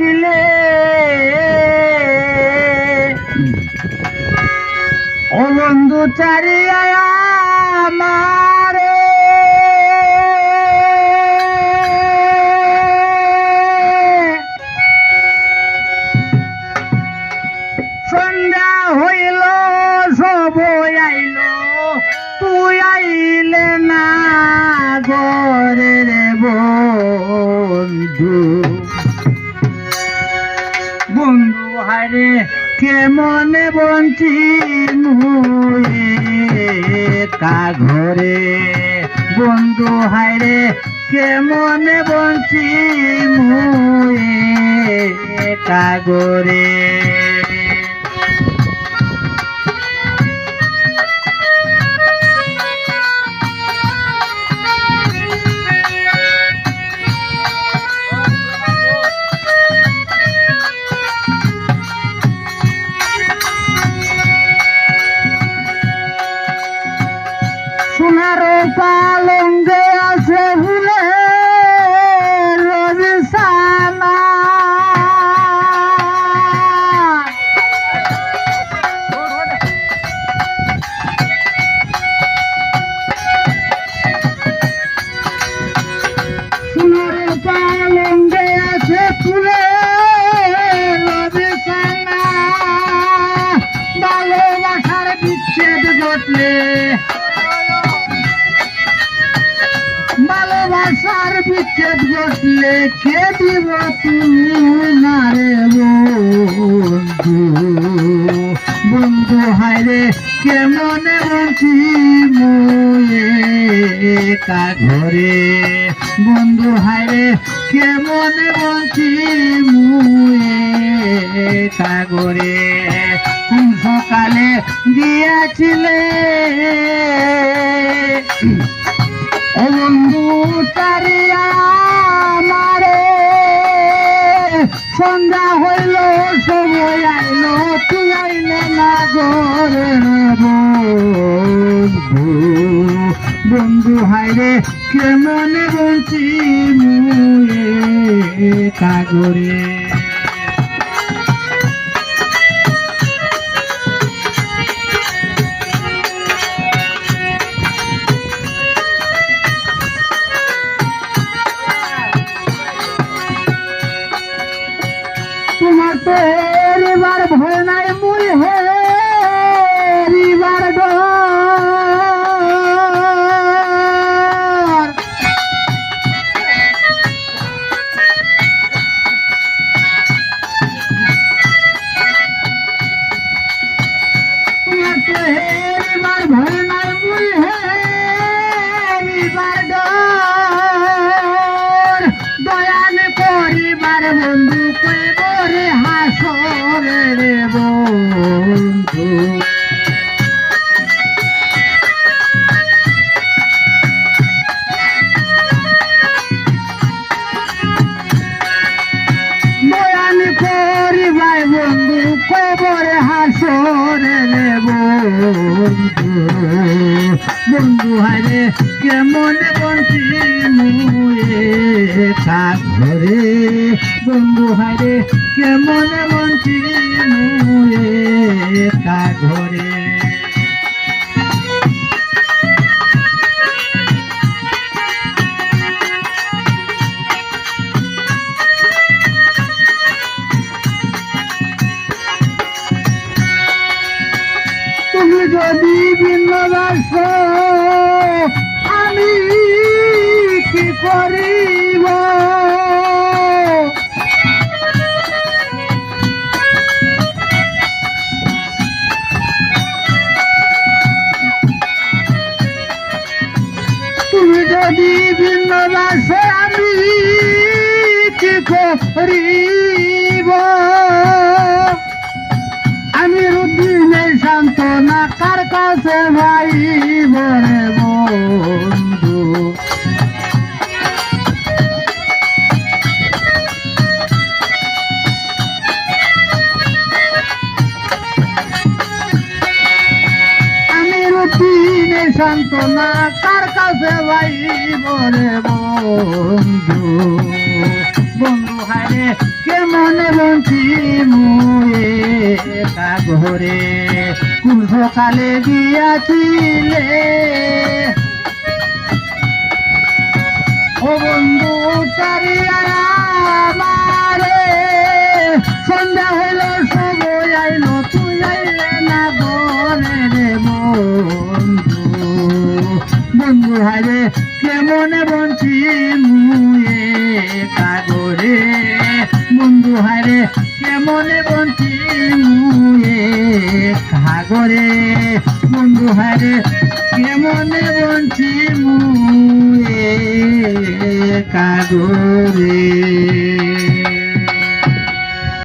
গিয়েছিলে ও বন্ধু চারিয়া সন্ধ্যা হইল সব আইল। তুই আইলে না গরে কে কেমনে বঞ্চি তা কা ঘরে? বন্ধু হারে কেমনে বঞ্চি মুয়ে তা ঘরে? ভালোবাসার বিচ্ছেদ ঘটলে কে দিব তুমি না রে বন্ধু বন্ধু হায়রে কেমনে বঞ্চি মুয়ে কা ঘরে? বন্ধু হায়রে কেমনে বঞ্চি মুয়ে কা ঘরে? কোন সকালে গিয়াছিলে? ও বন্ধু চারিয়া মারে সন্ধ্যা হইল, সময় আইল, তুই আইলে না গরে বন্ধু হাইরে কেমনে বলছি কাগরে? के रिवर भरना मूल है रिवर পরিবার বন্ধু হাসরে বন্ধু। বন্ধু বন্ধু হারে কেমন বঞ্চি মুয়ে ধরে? বন্ধু হারে কেমন বঞ্চি মুয়ে তুমি বিন্নবাস আমি কি করিব? তুমি যদি বিন্নবাস আমি কি করিব? কাছে ভাই বরে বন্ধু। আমি রুদ্দিনের সান্ত্বনা কার কাছে ভাই বরে বন্ধু। বন্ধু হারে, কেমনে বঞ্চি মুয়ে কাগরে কোন গিয়াছিলে। ও বন্ধু চারিয়া সন্ধ্যা হলো সবই আইলো, তুই না বনে রে বন্ধু? বন্ধু হারে, কেমনে বঞ্চি মুয়ে কাগরে। বন্ধু হারে কেমনে বঞ্চি মুয়ে কাগরে? বন্ধু হারে কেমনে বঞ্চি মুয়ে কাগরে?